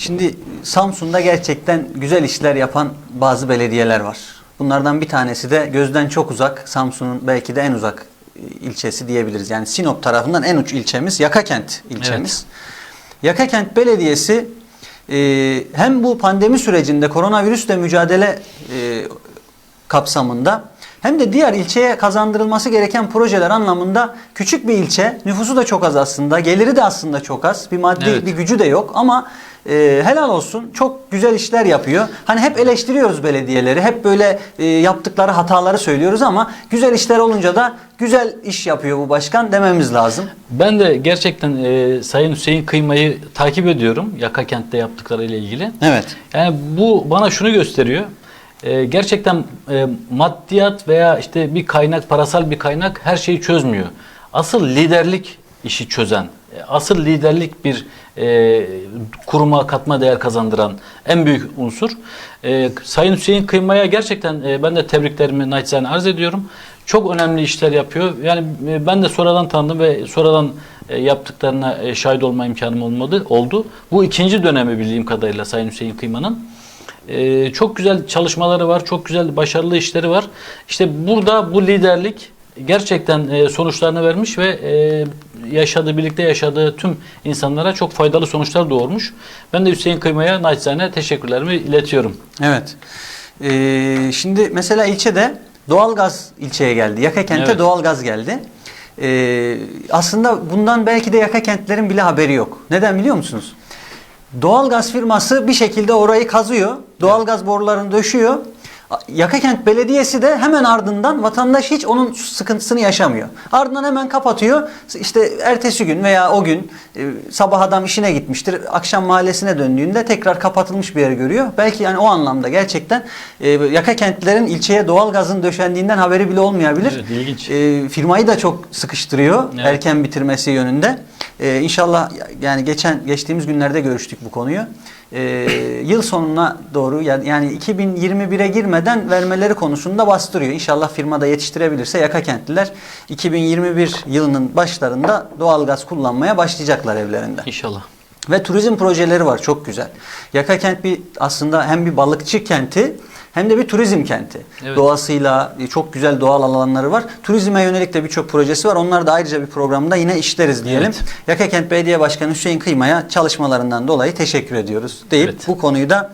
Şimdi Samsun'da gerçekten güzel işler yapan bazı belediyeler var. Bunlardan bir tanesi de gözden çok uzak, Samsun'un belki de en uzak e, ilçesi diyebiliriz. Yani Sinop tarafından en uç ilçemiz Yakakent ilçemiz. Yakakent Belediyesi e, hem bu pandemi sürecinde koronavirüsle mücadele e, kapsamında hem de diğer ilçeye kazandırılması gereken projeler anlamında küçük bir ilçe, nüfusu da çok az aslında, geliri de aslında çok az, bir maddi Evet. bir gücü de yok ama e, helal olsun çok güzel işler yapıyor. Hani hep eleştiriyoruz belediyeleri, hep böyle e, yaptıkları hataları söylüyoruz ama güzel işler olunca da güzel iş yapıyor bu başkan dememiz lazım. Ben de gerçekten e, Sayın Hüseyin Kıyma'yı takip ediyorum Yaka kentte yaptıkları ile ilgili. Evet. Yani bu bana şunu gösteriyor. E, gerçekten e, maddiyat veya işte bir kaynak, parasal bir kaynak her şeyi çözmüyor. Asıl liderlik işi çözen, asıl liderlik bir e, kuruma katma değer kazandıran en büyük unsur. E, Sayın Hüseyin Kıyma'ya gerçekten e, ben de tebriklerimi naçizane arz ediyorum. Çok önemli işler yapıyor. Yani e, ben de sonradan tanıdım ve sonradan e, yaptıklarına e, şahit olma imkanım olmadı oldu. Bu ikinci dönemi bildiğim kadarıyla Sayın Hüseyin Kıyma'nın. Ee, çok güzel çalışmaları var, çok güzel başarılı işleri var. İşte burada bu liderlik gerçekten e, sonuçlarını vermiş ve e, yaşadığı, birlikte yaşadığı tüm insanlara çok faydalı sonuçlar doğurmuş. Ben de Hüseyin Kıyma'ya naçizane teşekkürlerimi iletiyorum. Evet. Ee, şimdi mesela ilçede doğalgaz ilçeye geldi. Yakakent'e Evet. doğalgaz geldi. Ee, aslında bundan belki de Yakakentlerin bile haberi yok. Neden biliyor musunuz? Doğalgaz firması bir şekilde orayı kazıyor. Doğalgaz borularını döşüyor. Yakakent Belediyesi de hemen ardından vatandaş hiç onun sıkıntısını yaşamıyor. Ardından hemen kapatıyor. İşte ertesi gün veya o gün e, sabah adam işine gitmiştir. Akşam mahallesine döndüğünde tekrar kapatılmış bir yer görüyor. Belki yani o anlamda gerçekten e, Yakakentlilerin ilçeye doğalgazın döşendiğinden haberi bile olmayabilir. Evet, ilginç. E, firmayı da çok sıkıştırıyor Evet. erken bitirmesi yönünde. Ee, inşallah yani geçen geçtiğimiz günlerde görüştük bu konuyu. Ee, yıl sonuna doğru yani yani 2021'e girmeden vermeleri konusunda bastırıyor. İnşallah firma da yetiştirebilirse yaka kentliler 2021 yılının başlarında doğalgaz kullanmaya başlayacaklar evlerinde. İnşallah. Ve turizm projeleri var çok güzel. Yaka kent bir aslında hem bir balıkçı kenti hem de bir turizm kenti. Evet. Doğasıyla e, çok güzel doğal alanları var. Turizme yönelik de birçok projesi var. Onlar da ayrıca bir programda yine işleriz diyelim. Evet. Yaka Kent Belediye Başkanı Hüseyin Kıyma'ya çalışmalarından dolayı teşekkür ediyoruz deyip Evet. bu konuyu da